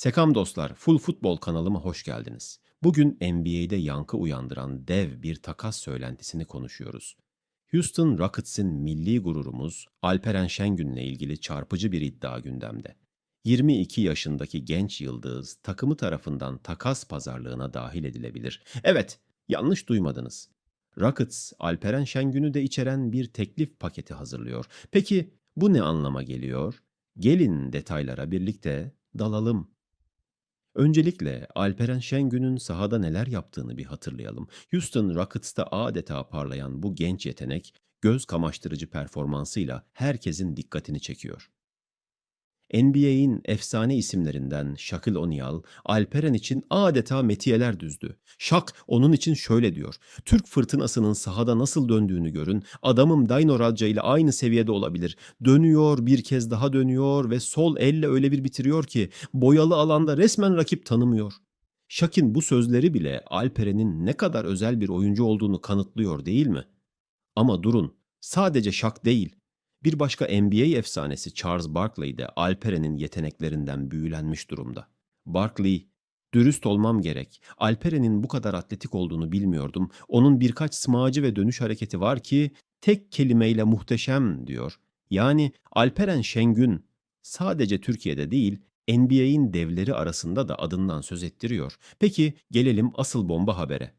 Sekam dostlar, Full Futbol kanalıma hoş geldiniz. Bugün NBA'de yankı uyandıran dev bir takas söylentisini konuşuyoruz. Houston Rockets'in milli gururumuz Alperen Şengün'le ilgili çarpıcı bir iddia gündemde. 22 yaşındaki genç yıldız takımı tarafından takas pazarlığına dahil edilebilir. Evet, yanlış duymadınız. Rockets, Alperen Şengün'ü de içeren bir teklif paketi hazırlıyor. Peki bu ne anlama geliyor? Gelin detaylara birlikte dalalım. Öncelikle Alperen Şengün'ün sahada neler yaptığını bir hatırlayalım. Houston Rockets'ta adeta parlayan bu genç yetenek, göz kamaştırıcı performansıyla herkesin dikkatini çekiyor. NBA'in efsane isimlerinden Shaquille O'Neal, Alperen için adeta metiyeler düzdü. Shaq onun için şöyle diyor. Türk fırtınasının sahada nasıl döndüğünü görün. Adamım Dino Radja ile aynı seviyede olabilir. Dönüyor, bir kez daha dönüyor ve sol elle öyle bir bitiriyor ki boyalı alanda resmen rakip tanımıyor. Shaq'in bu sözleri bile Alperen'in ne kadar özel bir oyuncu olduğunu kanıtlıyor değil mi? Ama durun, sadece Shaq değil. Bir başka NBA efsanesi Charles Barkley de Alperen'in yeteneklerinden büyülenmiş durumda. Barkley, dürüst olmam gerek. Alperen'in bu kadar atletik olduğunu bilmiyordum. Onun birkaç smacı ve dönüş hareketi var ki tek kelimeyle muhteşem diyor. Yani Alperen Şengün sadece Türkiye'de değil NBA'in devleri arasında da adından söz ettiriyor. Peki gelelim asıl bomba habere.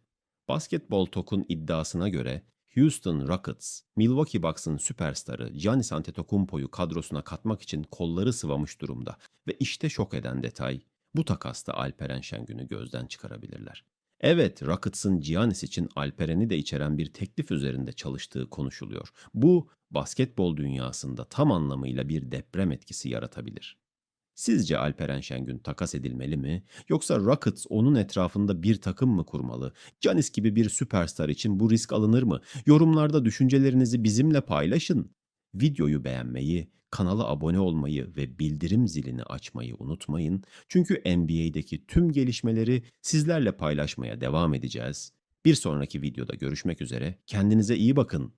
Basketbol Tok'un iddiasına göre Houston Rockets, Milwaukee Bucks'ın süperstarı Giannis Antetokounmpo'yu kadrosuna katmak için kolları sıvamış durumda ve işte şok eden detay, bu takasta Alperen Şengün'ü gözden çıkarabilirler. Evet, Rockets'ın Giannis için Alperen'i de içeren bir teklif üzerinde çalıştığı konuşuluyor. Bu, basketbol dünyasında tam anlamıyla bir deprem etkisi yaratabilir. Sizce Alperen Şengün takas edilmeli mi? Yoksa Rockets onun etrafında bir takım mı kurmalı? Canis gibi bir süperstar için bu risk alınır mı? Yorumlarda düşüncelerinizi bizimle paylaşın. Videoyu beğenmeyi, kanala abone olmayı ve bildirim zilini açmayı unutmayın. Çünkü NBA'deki tüm gelişmeleri sizlerle paylaşmaya devam edeceğiz. Bir sonraki videoda görüşmek üzere. Kendinize iyi bakın.